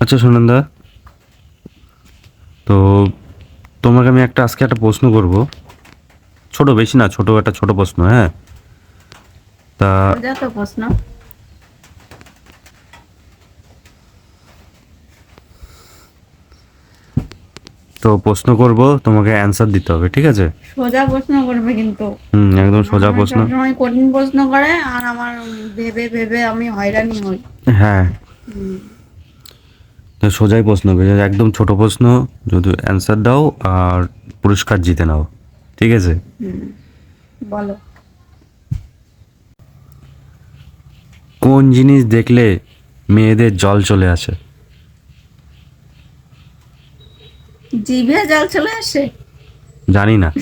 আচ্ছা সুনন্দা তো তোমাকে আমি একটা আজকে একটা প্রশ্ন করব। ছোট বেশি না ছোট একটা ছোট প্রশ্ন হ্যাঁ? তা প্রশ্ন। তো প্রশ্ন করব তোমাকে অ্যান্সার দিতে হবে ঠিক আছে? সোজা প্রশ্ন করবে কিন্তু। হুম একদম সোজা প্রশ্ন। সময় কঠিন প্রশ্ন করে আর আমার ভেবে ভেবে আমি হয়রানি হই। হ্যাঁ। সোজাই প্রশ্ন একদম ছোট প্রশ্ন। যদি অ্যান্সার দাও আর পুরস্কার জিতে নাও। ঠিক আছে? বলো। কোন জিনিস দেখলে মেয়েদের জল চলে আসে? জিভে জল চলে আসে? জানি না।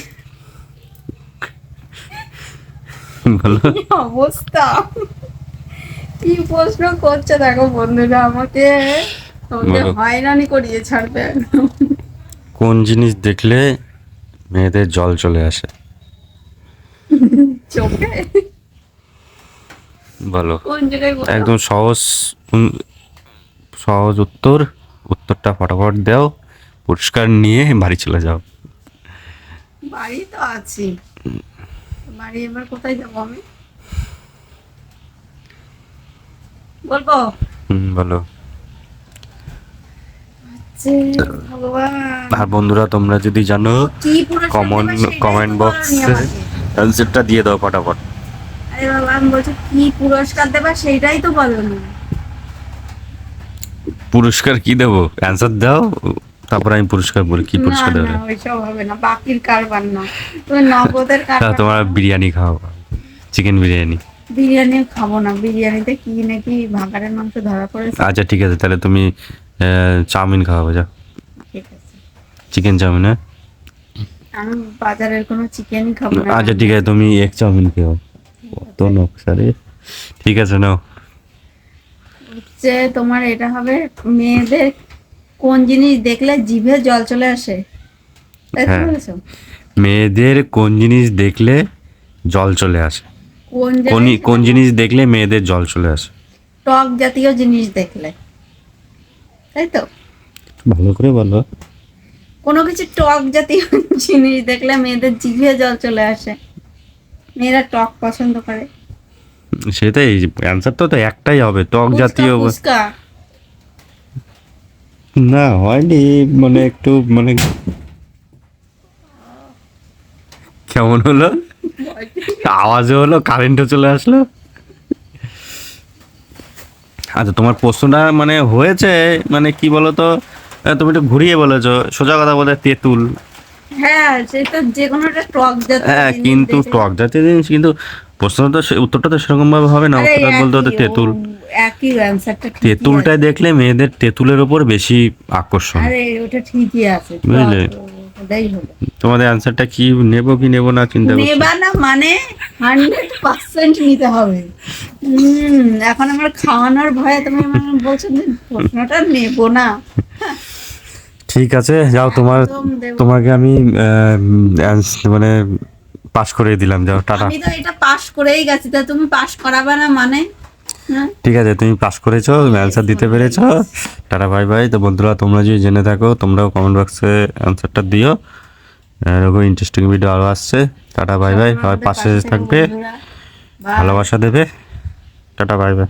বলো। অবস্থা? কি প্রশ্ন করছে দেখো বন্ধুরা আমাকে। হয়রানি করিয়ে ছাড়বে কোন জিনিস দেখলে মেয়েদের জল চলে আসে? চোখে? বলো? একদম সহজ সহজ উত্তর উত্তরটা ফটাফট দাও পুরস্কার নিয়ে বাড়ি চলে যাও। বাড়ি তো আছি। বাড়ি এবার কোথায় যাব আমি? বলব? হুম, বলো। আর বন্ধুরা তোমরা যদি জানো কমন সেটাই কমেন্ট বক্সে। অ্যান্সারটা দিয়ে দাও ফটাফট। আরে বাবা আমি বলছি কি পুরস্কার দেবা সেইটাই তো বলোনি পুরস্কার কি দেবো? অ্যান্সার দাও তারপর আমি পুরস্কার বলি কি পুরস্কার দেবে না ওইসব হবে না বাকির কারবার না। তুমি নগদের কারবার তোমার বিরিয়ানি খাও চিকেন বিরিয়ানি। বিরিয়ানি খাব না বিরিয়ানিতে কি নাকি ভাগাড়ের মাংস ধরা পড়েছে। আচ্ছা ঠিক আছে তাহলে তুমি চাউমিন খাওয়াবে যা। চিকেন চাউমিন হ্যাঁ? আমি বাজারের কোনো চিকেনই খাব না। আচ্ছা ঠিক আছে তুমি এক চাউমিন খেও। কত নকশা রে। ঠিক আছে নাও। যে তোমার এটা হবে মেয়েদের কোন জিনিস দেখলে জিভে জল চলে আসে? হ্যাঁ। মেয়েদের কোন জিনিস দেখলে জল চলে আসে? কোন কোন জিনিস কোন জিনিস দেখলে মেয়েদের জল চলে আসে? টক জাতীয় জিনিস দেখলে। তাই তো? ভালো করে বলো। কোনো কিছু টক জাতীয় জিনিস দেখলে মেয়েদের জিভে জল চলে আসে। মেয়েরা টক পছন্দ করে। সেটাই অ্যান্সার তো তো একটাই হবে টক জাতীয় না হয়নি মানে একটু মানে কেমন হলো? আওয়াজও হলো কারেন্টও চলে আসলো? আচ্ছা তোমার প্রশ্নটা মানে হয়েছে মানে কি বলতো? আহ, তুমি একটু ঘুরিয়ে বলেছ সোজা কথা বলে তেঁতুল। হ্যাঁ সেটা যে কোনো একটা টক জাতীয় হ্যাঁ কিন্তু টক জাতীয় জিনিস কিন্তু প্রশ্নটা তো উত্তরটা তো সেরকম ভাবে হবে না উত্তরটা বলতে হতো তেঁতুল। ও একই অ্যান্সারটা তেঁতুলটাই দেখলে মেয়েদের তেঁতুলের ওপর বেশি আকর্ষণ। আরে ওটা ঠিকই আছে বুঝলে? ওটাই হলো তোমাদের অ্যান্সারটা কি নেব কি নেব না চিন্তা করছি? নেবা না মানে হান্ড্রেড পার্সেন্ট নিতে হবে। হম এখন আমার খাওয়ানোর ভয়ে তুমি আমার বলছো যে প্রশ্নটা নেব না। ঠিক আছে যাও তোমার তোমাকে আমি আহ, মানে পাস করে দিলাম যাও টাটা। আমি তো এটা পাস করেই গেছি তা তুমি পাস করাবে না মানে? ঠিক আছে তুমি পাস করেছ অ্যান্সার দিতে পেরেছ। টাটা ভাই ভাই তো বন্ধুরা তোমরা যদি জেনে থাকো তোমরাও কমেন্ট বক্সে অ্যান্সারটা দিও। এরকম ইন্টারেস্টিং ভিডিও আরও আসছে। টাটা ভাই ভাই সবাই পাশে পাশে থাকবে। ভালোবাসা দেবে। Tata bye bye